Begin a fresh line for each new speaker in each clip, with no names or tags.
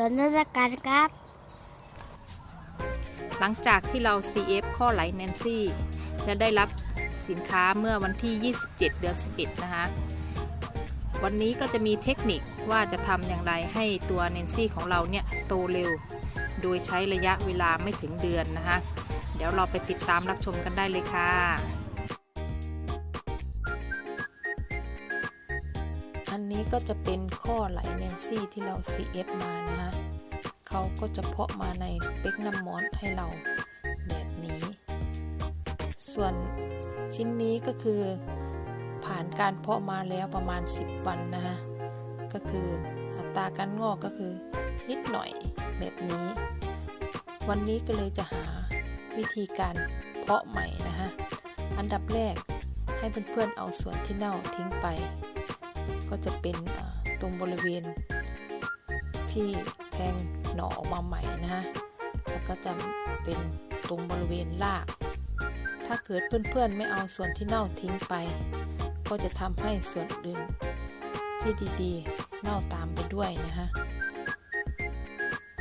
สวนราชการครับ
หลังจากที่เรา CF ข้อไหลแนนซี่และได้รับสินค้าเมื่อวันที่ 27 เดือน 11 นะคะ วันนี้ก็จะมีเทคนิคว่าจะทำอย่างไรให้ตัวแนนซี่ของเราเนี่ยโตเร็ว โดยใช้ระยะเวลาไม่ถึงเดือนนะคะ เดี๋ยวเราไปติดตามรับชมกันได้เลยค่ะ นี้ก็จะเป็นข้อไหลแนนซี่ที่เรา CF มานะคะเขาก็จะเพาะมาในสเปกนัมมอสให้เราแบบนี้ ส่วนชิ้นนี้ก็คือผ่านการเพาะมาแล้วประมาณ 10 วันนะคะก็คืออัตราการงอกก็คือนิดหน่อยแบบนี้ วันนี้ก็เลยจะหาวิธีการเพาะใหม่นะคะอันดับแรกให้เพื่อนๆเอาส่วนที่เน่าทิ้งไป ก็จะเป็นตรงบริเวณที่แทงหน่อออกมาใหม่นะฮะแล้วก็จะเป็นตรงบริเวณราก ถ้าเกิดเพื่อนๆไม่เอาส่วนที่เน่าทิ้งไป ก็จะทำให้ส่วนอื่นที่ดีๆ เน่าตามไปด้วยนะฮะ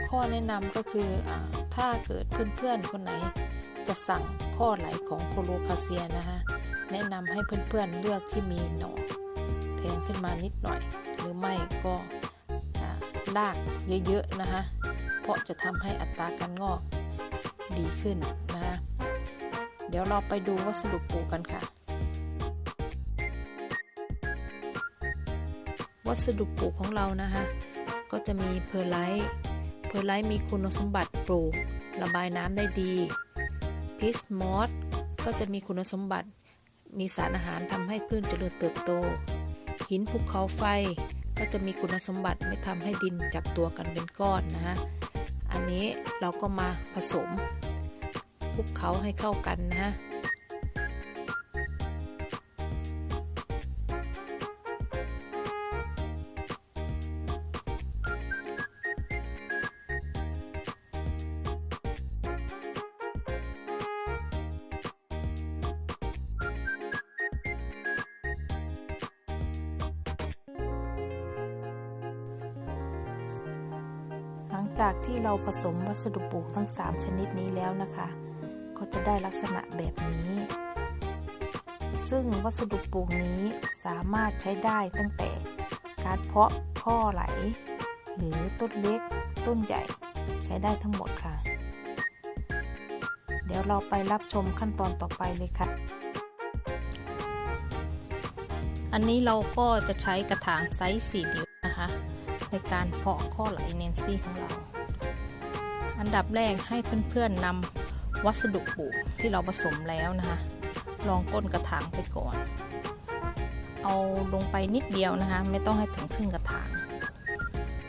ข้อแนะนำก็คืออถ้าเกิดเพื่อนๆคนไหนจะสั่งข้อไหลของโคโลคาเซียนะฮะแนะนำให้เพื่อนๆเลือกที่มีหน่อ แทงขึ้นมานิดหน่อย หรือไม่ก็อ่าลากเยอะๆนะคะ เพราะจะทำให้อัตราการงอกดีขึ้นนะคะเดี๋ยวเราไปดูวัสดุปลูกกันค่ะ วัสดุปลูกของเรานะคะ ก็จะมีเพอร์ไลท์เพอร์ไลท์มีคุณสมบัติปลูก ระบายน้ำได้ดีพิสมอสก็จะมีคุณสมบัติมีสารอาหารทำให้พืชเจริญเติบโต หินภูเขาไฟ ก็จะมีคุณสมบัติไม่ทำให้ดินจับตัวกันเป็นก้อนนะฮะ อันนี้เราก็มาผสมคลุกเขาให้เข้ากันนะฮะ จากที่เราผสมวัสดุปลูกทั้ง 3 ชนิดนี้แล้วนะคะ ก็จะได้ลักษณะแบบนี้ ซึ่งวัสดุปลูกนี้สามารถใช้ได้ตั้งแต่การเพาะข้อไหล หรือต้นเล็กต้นใหญ่ใช้ได้ทั้งหมดค่ะ เดี๋ยวเราไปรับชมขั้นตอนต่อไปเลยค่ะ อันนี้เราก็จะใช้กระถางไซส์4นิ้วนะคะ ในการเพาะข้อไหลเนนซี่ของเรา อันดับแรกให้เพื่อนๆนำวัสดุปลูกที่เราผสมแล้วนะคะลองก้นกระถางไปก่อน เอาลงไปนิดเดียวนะคะ ไม่ต้องให้ถึงครึ่งกระถาง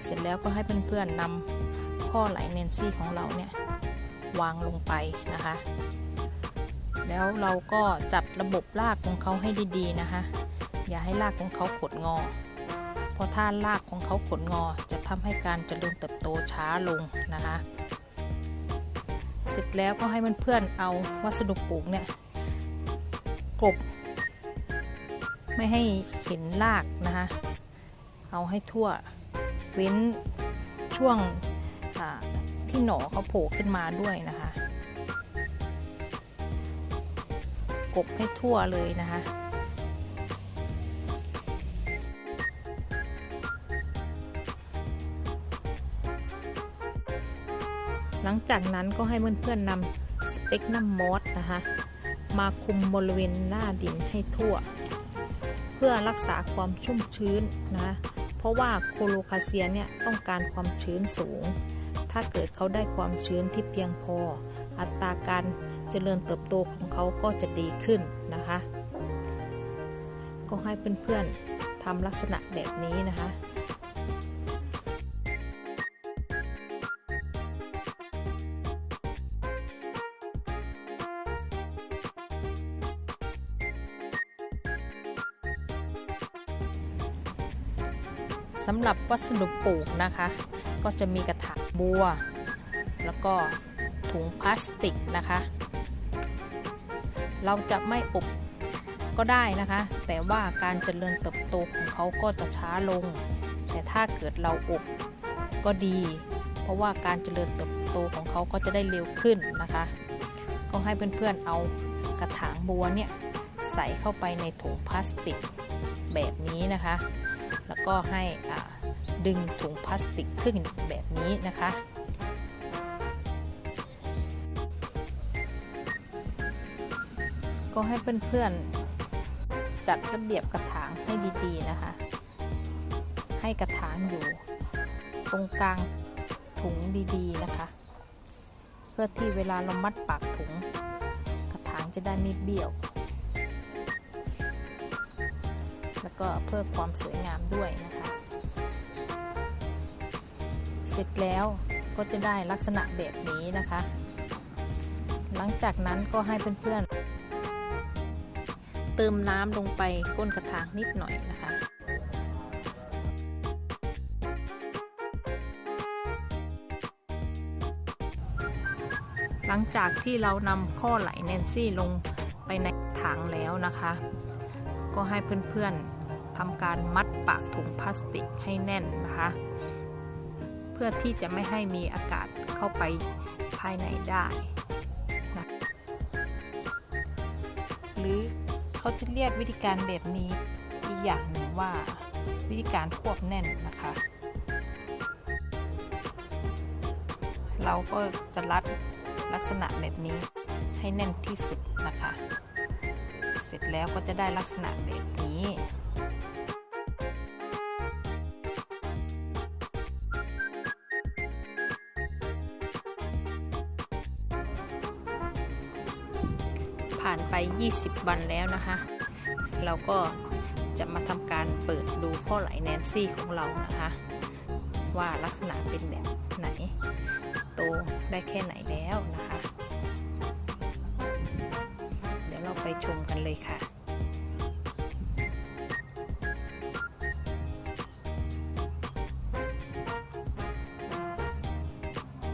เสร็จแล้วก็ให้เพื่อนๆนำข้อไหลเนนซี่ของเราเนี่ยวางลงไปนะคะ แล้วเราก็จัดระบบรากของเขาให้ดีๆนะคะ อย่าให้รากของเขาขดงอ ราะถ้ารากของเขาขดงอจะทำให้การเจริญเติบโตช้าลงนะคะ เสร็จแล้วก็ให้เพื่อนๆเอาวัสดุปลูกเนี่ยกลบไม่ให้เห็นรากนะคะ เอาให้ทั่วเว้นช่วงที่หนอเขาโผล่ขึ้นมาด้วยนะคะ กบให้ทั่วเลยนะคะ ลังจากนั้นก็ให้เพื่อนๆนำสเปกนัมมอสนะคะมาคุมบริเวณหน้าดินให้ทั่ว เพื่อรักษาความชุ่มชื้นนะเพราะว่าโคโลคาเซียเนี่ยต้องการความชื้นสูง ถ้าเกิดเขาได้ความชื้นที่เพียงพอ อัตราการเจริญเติบโตของเขาก็จะดีขึ้นนะคะ ก็ให้เพื่อนๆทำลักษณะแบบนี้นะคะ สำหรับวัสดุปลูกนะคะ ก็จะมีกระถางบัว แล้วก็ถุงพลาสติกนะคะ เราจะไม่อบก็ได้นะคะ แต่ว่าการเจริญเติบโตของเขาก็จะช้าลง แต่ถ้าเกิดเราอบก็ดี เพราะว่าการเจริญเติบโตของเขาก็จะได้เร็วขึ้นนะคะ ก็ให้เพื่อนๆเอากระถางบัวเนี่ยใส่เข้าไปในถุงพลาสติกแบบนี้นะคะ แล้วก็ให้ดึงถุงพลาสติกขึ้นแบบนี้นะคะก็ให้เพื่อนๆจัดระเบียบกระถางให้ดีๆนะคะ ให้กระถางอยู่ ตรงกลางถุงดีๆนะคะ เพื่อที่เวลาเรามัดปากถุง กระถางจะได้ไม่เบี้ยว แล้วก็เพื่อความสวยงามด้วยนะคะ เสร็จแล้วก็จะได้ลักษณะแบบนี้นะคะ หลังจากนั้นก็ให้เพื่อนๆ เติมน้ำลงไปก้นกระถางนิดหน่อยนะคะหลังจากที่เรานำข้อไหลแนนซี่ลงไปในถังแล้วนะคะ ก็ให้เพื่อนๆ ทำการมัดปากถุงพลาสติกให้แน่นนะคะ เพื่อที่จะไม่ให้มีอากาศเข้าไปภายในได้นะหรือเขาจะเรียกวิธีการแบบนี้อีกอย่างหนึ่งว่าวิธีการควบแน่นนะคะ เราก็จะรัดลักษณะแบบนี้ให้แน่นที่สุดนะคะ เสร็จแล้วก็จะได้ลักษณะแบบนี้ ผ่านไป 20 วันแล้วนะคะ เราก็จะมาทำการเปิดดูข้อไหลแนนซี่ของเรานะคะ ว่าลักษณะเป็นแบบไหน โตได้แค่ไหนแล้วนะคะ เดี๋ยวเราไปชมกันเลยค่ะ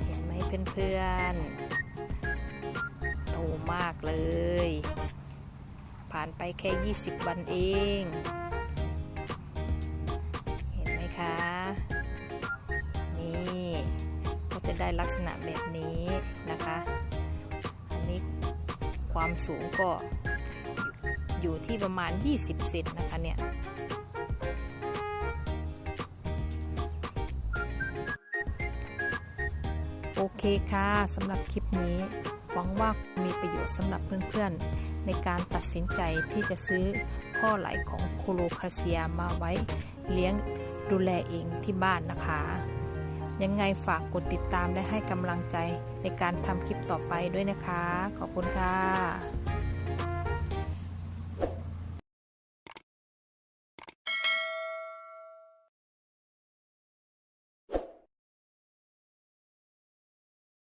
เห็นไหมเพื่อนๆ มากเลย ผ่านไปแค่ 20 วันเอง เห็นไหมคะ นี่ก็จะได้ลักษณะแบบนี้นะคะ อันนี้ความสูงก็อยู่ที่ประมาณ 20 เซนนะคะเนี่ยโอเคค่ะสำหรับคลิปนี้ หวังว่า ประโยชน์สำหรับเพื่อนๆ ในการตัดสินใจที่จะซื้อข้อไหลของโคโลคาเซียมาไว้เลี้ยงดูแลเองที่บ้านนะคะ ยังไงฝากกดติดตามและให้กำลังใจในการทำคลิปต่อไปด้วยนะคะ ขอบคุณค่ะ